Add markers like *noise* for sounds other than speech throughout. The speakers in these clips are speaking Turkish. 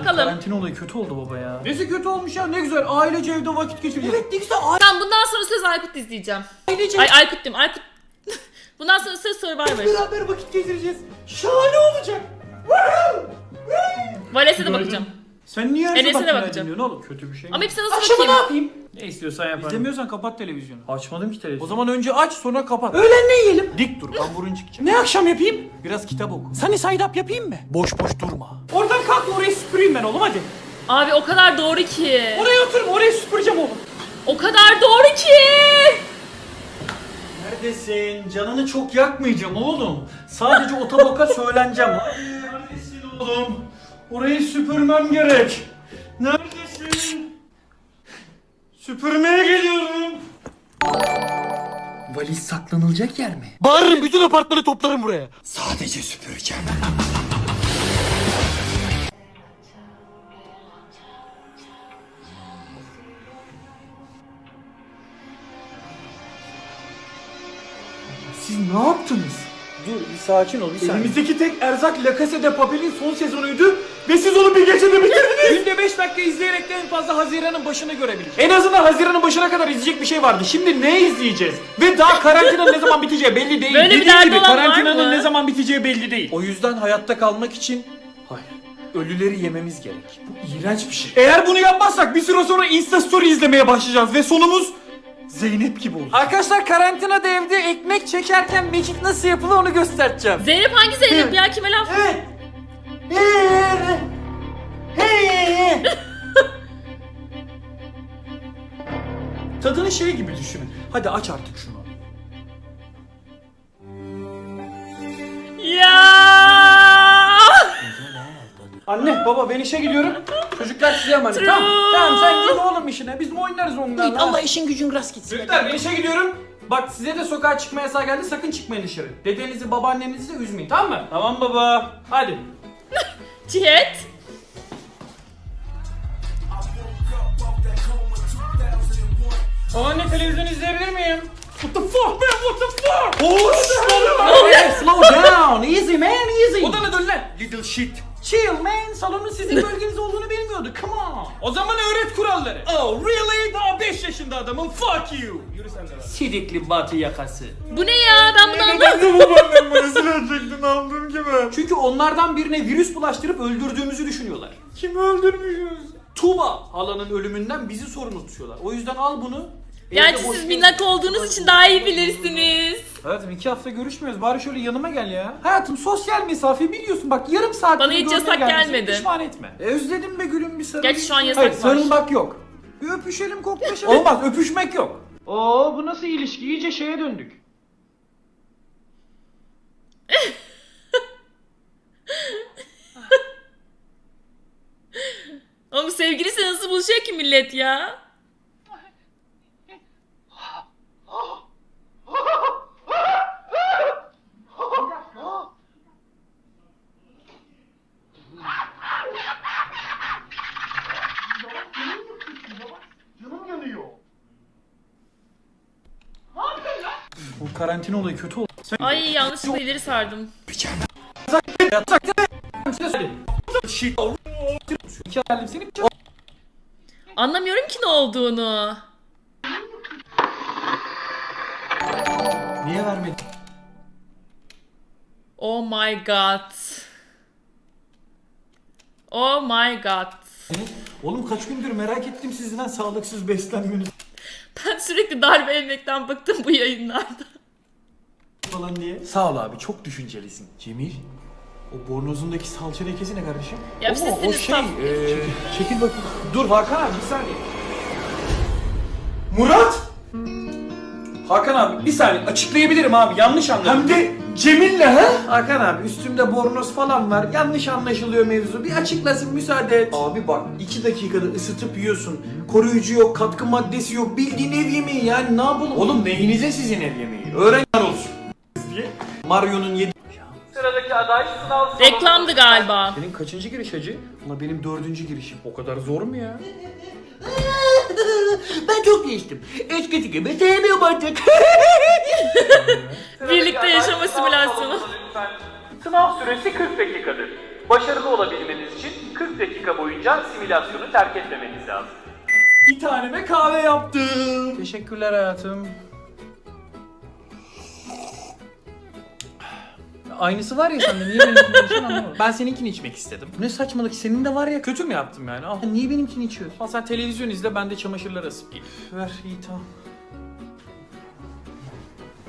Bakalım. Karantina olayı kötü oldu baba ya. Nesi kötü olmuş ya ne güzel ailece evde vakit geçireceğiz. Evet ne güzel Tamam bundan sonra söz Aykut izleyeceğim. ailece Ay Aykut diyeyim *laughs* Aykut. bundan sonra söz Survivor. beraber vakit geçireceğiz. Şahane olacak. Vales'e de bakacağım. Sen niye her Enes'e sabah de bakacağım. dinliyorsun oğlum? Kötü bir şey mi? Ama hepsine nasıl Akşama ne bakayım? yapayım? Ne istiyorsan yaparım. İzlemiyorsan kapat televizyonu. Açmadım ki O televizyonu. zaman önce aç sonra kapat. öğlen ne yiyelim? Dik dur kamburun çıkacak. Ne akşam yapayım? Biraz kitap oku. Sunny side up yapayım mı? Boş boş durma. Oradan kalk da orayı süpüreyim ben oğlum hadi. Abi o kadar doğru ki. Oraya oturma orayı süpüreceğim oğlum. O kadar doğru ki. Neredesin? Canını çok yakmayacağım oğlum. Sadece o taboka *laughs* söyleneceğim. Hadi neredesin oğlum? Orayı süpürmem gerek. Süpürmeye geliyorum. Valiz saklanılacak yer mi? Bağırırım bütün apartmanı toplarım buraya. Sadece süpüreceğim. Siz ne yaptınız? Dur bir sakin ol bir saniye. Elimizdeki tek erzak La Casa de Papel'in son sezonuydu ve siz onu bir gecede bitirdiniz. Günde 5 dakika izleyerek de en fazla Haziran'ın başını görebiliriz. En azından Haziran'ın başına kadar izleyecek bir şey vardı. Şimdi ne izleyeceğiz? Ve daha karantinanın ne zaman biteceği belli değil. Böyle bir Dediğim derdi gibi olan var karantinanın mı? ne zaman biteceği belli değil. O yüzden hayatta kalmak için hayır. Ölüleri yememiz gerek. Bu iğrenç bir şey. Eğer bunu yapmazsak bir süre sonra Insta Story izlemeye başlayacağız ve sonumuz Zeynep gibi olur. Arkadaşlar karantinada evde ekmek çekerken mekik nasıl yapılır onu göstereceğim. Zeynep hangi Zeynep ya kime laf? Evet. Tadını şey gibi düşünün. Hadi aç artık şunu. Ya. Anne baba ben işe gidiyorum. Çocuklar size emanet. Tamam. Tamam sen git oğlum işine. Biz mi oynarız onlarla? Allah işin gücün rast gitsin. Çocuklar ben işe gidiyorum. Bak size de sokağa çıkma yasağı geldi. Sakın çıkmayın dışarı. Dedenizi babaannenizi de üzmeyin tamam mı? Tamam baba. Hadi. *laughs* Cihet. Babaanne televizyon izleyebilir miyim? What the fuck man what the fuck? Oh Slow down. Easy man easy. Odana dön lan. Little shit. Chill man. Salonun sizin *laughs* bölgeniz olduğunu bilmiyordu. Come on. O zaman öğret kuralları. Oh really? Daha 5 yaşında adamım. Fuck you. Yürü sen de lan. Sidikli batı yakası. Bu ne ya ben bunu anlamadım. babaannem bana silecektin aldığım gibi. Çünkü onlardan birine virüs bulaştırıp öldürdüğümüzü düşünüyorlar. Kimi öldürmüşüz? Tuba halanın ölümünden bizi sorumlu tutuyorlar. O yüzden al bunu. Gerçi Evde boş siz ver. minnak olduğunuz için daha iyi bilirsiniz. Hayatım iki hafta görüşmüyoruz. Bari şöyle yanıma gel ya. Hayatım sosyal mesafe biliyorsun. Bak yarım saat Bana hiç yasak gelmedi. Pişman etme. E, özledim be gülüm bir sarıl. Gerçi şu an yasak Hayır var. sarılmak yok. Bir öpüşelim koklaşalım. Olmaz öpüşmek yok. Oo bu nasıl ilişki? İyice şeye döndük. *laughs* Oğlum sevgilisi nasıl buluşuyor ki millet ya? Bu karantina olayı kötü oldu. Sen Ay yanlışlıkla ileri sardım. Anlamıyorum ki ne olduğunu. Niye vermedin? Oh my god. Oh my god. Oğlum kaç gündür merak ettim sizden sağlıksız beslenmeniz Ben sürekli darbe yemekten bıktım bu yayınlarda. Falan diye. Sağ ol abi çok düşüncelisin. Cemil. O bornozundaki salça lekesi ne kardeşim? Ya Ama o sizsiniz şey, tam. eee, çekil bakayım. Dur Hakan abi bir saniye. Murat! Hakan abi bir saniye açıklayabilirim abi yanlış anladım. Hem de Cemil'le ha? Hakan abi üstümde bornoz falan var. Yanlış anlaşılıyor mevzu. Bir açıklasın müsaade et. Abi bak iki dakikada ısıtıp yiyorsun. Koruyucu yok, katkı maddesi yok. Bildiğin ev yemeği yani ne yapalım? Oğlum neyinize sizin ev yemeği? Öğren olsun. Diye. Mario'nun yedi... Sıradaki aday sınav Reklamdı galiba. Senin kaçıncı giriş hacı? Ulan benim dördüncü girişim. O kadar zor mu ya? *laughs* ben çok değiştim. Eskisi gibi sevmiyorum artık. Birlikte yaşama simülasyonu. Sınav süresi 40 dakikadır. Başarılı olabilmeniz için 40 dakika dakika boyunca simülasyonu terk etmemeniz lazım. Bir taneme kahve yaptım. Teşekkürler hayatım. Aynısı var ya sende niye benimkini içiyorsun anlamadım. *laughs* Ben seninkini içmek istedim. Bu ne saçmalık senin de var ya. Kötü mü yaptım yani? Al. Niye benimkini içiyorsun? Al sen televizyon izle ben de çamaşırları asıp geleyim. Ver iyi tamam.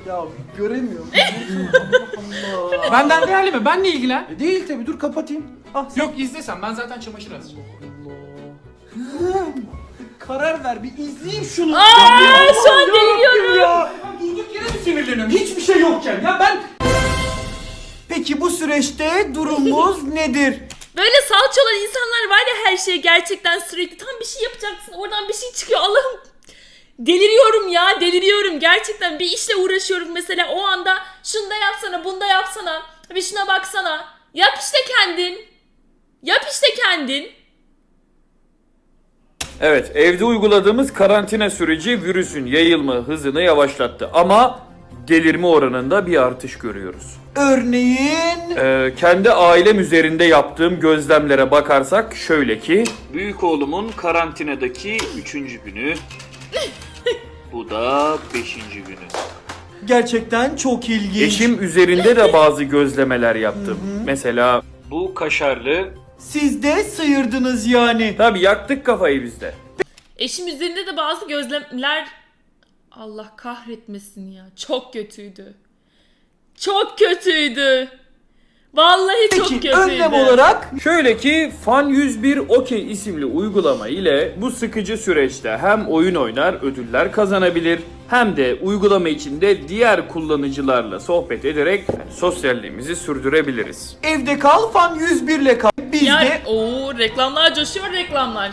Ya göremiyorum. *laughs* Benden değerli mi? Benle ilgilen. E, Değil tabi dur kapatayım. Ah sen- Yok izlesen ben zaten çamaşır asacağım. Karar ver bir izleyeyim şunu. Aa, şu an deliriyorum. Ya. Durduk yere mi sinirleniyorum? Hiçbir şey yokken ya ben... Peki bu süreçte durumumuz *laughs* nedir? Böyle salça olan insanlar var ya her şeye gerçekten sürekli. Tam bir şey yapacaksın oradan bir şey çıkıyor. Allah'ım. Deliriyorum ya deliriyorum. Gerçekten bir işle uğraşıyorum mesela. O anda şunu da yapsana bunu da yapsana. Bir şuna baksana. Yap işte kendin. Yap işte kendin. Evet, evde uyguladığımız karantina süreci virüsün yayılma hızını yavaşlattı. Ama delirme oranında bir artış görüyoruz. Örneğin... Ee, kendi ailem üzerinde yaptığım gözlemlere bakarsak şöyle ki... Büyük oğlumun karantinadaki üçüncü günü. *laughs* Bu da beşinci günü. Gerçekten çok ilginç. Eşim üzerinde de bazı gözlemeler yaptım. Mesela bu kaşarlı. Siz de sıyırdınız yani. Tabi yaktık kafayı biz de. eşim üzerinde de bazı gözlemler Allah kahretmesin ya çok kötüydü çok kötüydü vallahi çok Peki kötüydü önlem olarak Şöyle ki Fan 101 Okey isimli uygulama ile bu sıkıcı süreçte hem oyun oynar ödüller kazanabilir hem de uygulama içinde diğer kullanıcılarla sohbet ederek sosyalliğimizi sürdürebiliriz. evde kal fan 101 ile kal. Biz yani de... ooo reklamlar coşuyor reklamlar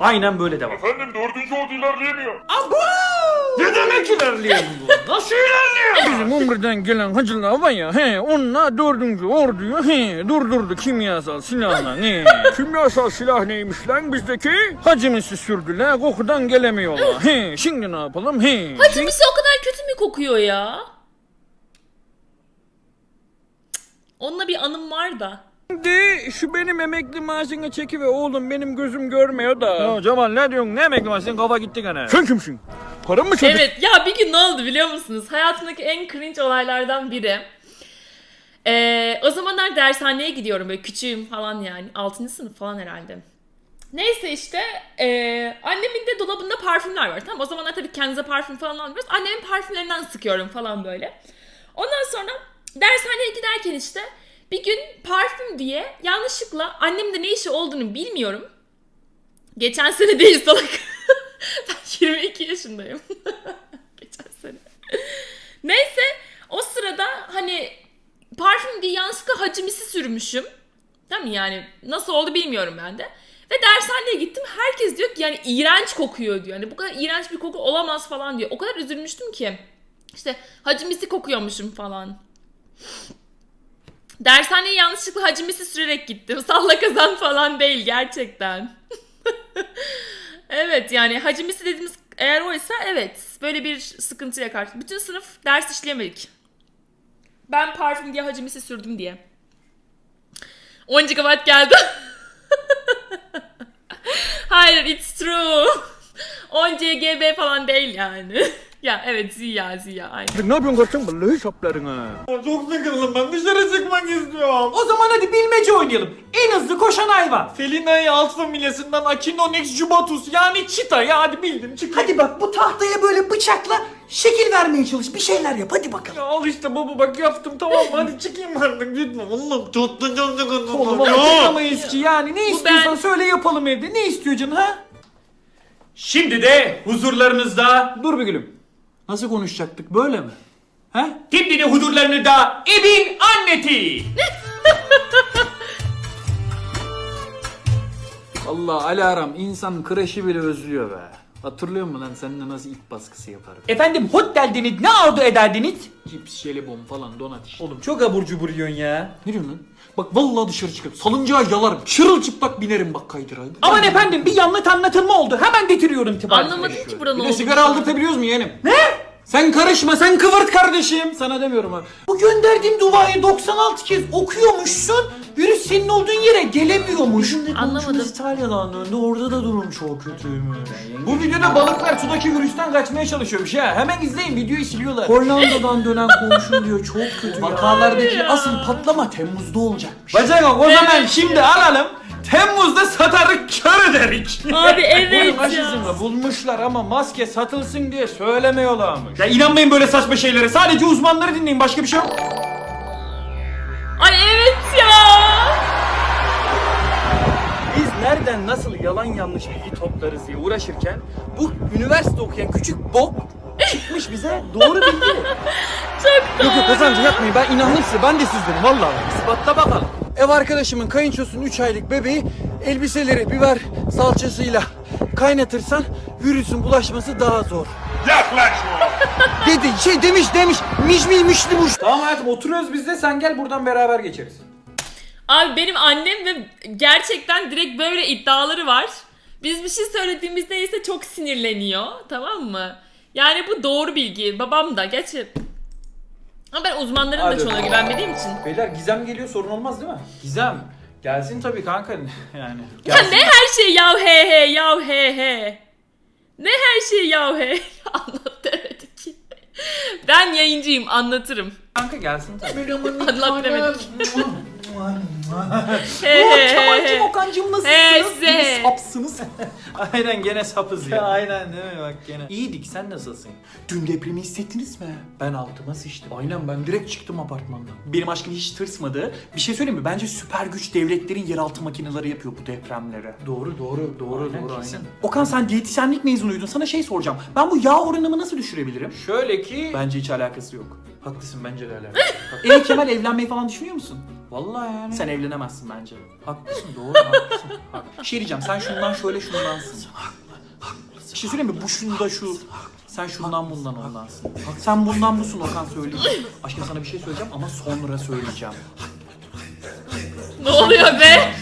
Aynen böyle devam. Efendim dördüncü ordu ilerleyemiyor. Ne demek ilerleyelim *laughs* bu? Nasıl ilerliyor? Bizim Umre'den gelen hacılar var ya, he, onlar dördüncü orduyu he, durdurdu kimyasal silahla. Ne? kimyasal silah neymiş lan bizdeki? Hacımızı sürdüler, kokudan gelemiyorlar. He, şimdi ne yapalım? He. Hacımisi o kadar kötü mü kokuyor ya? Onunla bir anım var da. Şimdi şu benim emekli maaşını çeki ve oğlum benim gözüm görmüyor da. Ya Cemal ne diyorsun? Ne emekli maaşı? Senin kafa gitti gene. Sen kimsin? Karın mı çocuk? Evet ya bir gün ne oldu biliyor musunuz? Hayatımdaki en cringe olaylardan biri. Ee, o zamanlar dershaneye gidiyorum böyle küçüğüm falan yani. 6. sınıf falan herhalde. Neyse işte ee, annemin de dolabında parfümler var tamam O zamanlar tabii kendinize parfüm falan almıyoruz. Annemin parfümlerinden sıkıyorum falan böyle. Ondan sonra dershaneye giderken işte bir gün parfüm diye yanlışlıkla annemin de ne işi olduğunu bilmiyorum. Geçen sene değil salak. *laughs* ben 22 yaşındayım. *laughs* Geçen sene. Neyse o sırada hani parfüm diye yanlışlıkla hacimisi sürmüşüm. Tamam yani nasıl oldu bilmiyorum ben de. Ve dershaneye gittim. Herkes diyor ki yani iğrenç kokuyor diyor. Yani bu kadar iğrenç bir koku olamaz falan diyor. O kadar üzülmüştüm ki. İşte hacimisi kokuyormuşum falan. Dershaneye yanlışlıkla hacimisi sürerek gittim. *laughs* Salla kazan falan değil gerçekten. *laughs* evet yani hacimisi dediğimiz eğer oysa evet böyle bir sıkıntıya karşı. Bütün sınıf ders işlemedik. Ben parfüm diye hacimisi sürdüm diye. 10 GB geldi. *laughs* Hayır it's true. 10 GB falan değil yani. Ya evet Ziya Ziya aynen. Ne yapıyorsun kaçın? Vallahi saplarına. Çok sıkıldım ben dışarı çıkmak istiyorum. O zaman hadi bilmece oynayalım. En hızlı koşan hayvan. Felina'yı alt familyasından Achinonex jubatus yani çita ya hadi bildim çık. Hadi bak bu tahtaya böyle bıçakla şekil vermeye çalış. Bir şeyler yap hadi bakalım. Ya al işte baba bak yaptım tamam hadi *laughs* çıkayım artık lütfen. Oğlum tuttu çok sıkıldım. Oğlum ama çıkamayız ki yani. Ne istiyorsan ben- söyle yapalım evde. Ne istiyor canın ha? Şimdi de huzurlarınızda Dur bir gülüm. Nasıl konuşacaktık böyle mi? He? Şimdi de huzurlarınızda evin anneti. *laughs* Allah alarm insan kreşi bile özlüyor be. Hatırlıyor musun lan seninle nasıl it baskısı yaparım? Efendim hot deldiniz ne arzu ederdiniz? Cips, jelibon falan donat işte. Oğlum çok abur cubur yiyorsun ya. Ne diyorsun lan? Bak vallahi dışarı çıkıp salıncağa yalarım. Çırılçıplak binerim bak kaydıra. Aman efendim bir yanlış anlatılma oldu. Hemen getiriyorum tıp Anlamadım ki buranın Bir de olduğunu. sigara aldırtabiliyoruz mu yeğenim? Ne? Sen karışma sen kıvırt kardeşim. Sana demiyorum ha. Bu gönderdiğim duayı 96 kez okuyormuşsun. Virüs senin olduğun yere gelemiyormuş. Anlamadım. İtalya'dan döndü orada da durum çok kötüymüş. Bu videoda balıklar sudaki virüsten kaçmaya çalışıyormuş ha. Hemen izleyin videoyu siliyorlar. Hollanda'dan dönen komşum diyor çok kötü Vakalardaki asıl patlama Temmuz'da olacakmış. Bacak o zaman şimdi alalım. Temmuz'da satarık kör ederik. Abi *laughs* evet ya. aşısını bulmuşlar ama maske satılsın diye söylemiyorlarmış. Ya inanmayın böyle saçma şeylere. Sadece uzmanları dinleyin. Başka bir şey yok. Ay evet ya. Biz nereden nasıl yalan yanlış bilgi toplarız diye uğraşırken bu üniversite okuyan küçük bok çıkmış bize doğru bilgi. *laughs* Çok Yok yok kazancı yapmayın ben inandım size ben de sizdenim vallahi. İspatla bakalım. Ev arkadaşımın kayınçosunun 3 aylık bebeği elbiseleri biber salçasıyla kaynatırsan virüsün bulaşması daha zor. Yaklaşma. Dedi şey demiş demiş miş mi mişli muş. Tamam hayatım oturuyoruz biz de sen gel buradan beraber geçeriz. Abi benim annem ve gerçekten direkt böyle iddiaları var. Biz bir şey söylediğimizde ise çok sinirleniyor. Tamam mı? Yani bu doğru bilgi. Babam da. Gerçi ama ben uzmanların da Hadi. çoğuna güvenmediğim için. Beyler Gizem geliyor sorun olmaz değil mi? Gizem. Gelsin tabii kanka yani. Ya ne her şey yav he he yav he he. Ne her şey yav he. *laughs* Anlat demedi ki. Ben yayıncıyım anlatırım. Kanka gelsin tabii. Anlat demedik. he he Okan'cım nasılsınız? Size. Sapsınız. *laughs* Aynen gene sapız ya. Aynen değil mi bak gene. İyiydik sen nasılsın? Dün depremi hissettiniz mi? Ben altıma sıçtım. Aynen ben direkt çıktım apartmandan. Benim aşkım hiç tırsmadı. Bir şey söyleyeyim mi? Bence süper güç devletlerin yeraltı makineleri yapıyor bu depremlere. Doğru doğru doğru Aynen, doğru kesin. aynen. Okan sen diyetisyenlik mezunuydun. Sana şey soracağım. Ben bu yağ oranımı nasıl düşürebilirim? Şöyle ki Bence hiç alakası yok. haklısın bence de alakalı. *laughs* Ey Kemal evlenmeyi falan düşünüyor musun? Vallahi yani. Sen evlenemezsin bence. haklısın doğru haklısın. *laughs* Haklı. Bir şey diyeceğim. Sen şundan şöyle şundansın. Bir şey söyleyeyim mi? Bu şunda şu. Sen şundan bundan ondansın. Sen bundan busun Okan söyleyeyim. Aşkım sana bir şey söyleyeceğim ama sonra söyleyeceğim. Ne oluyor be?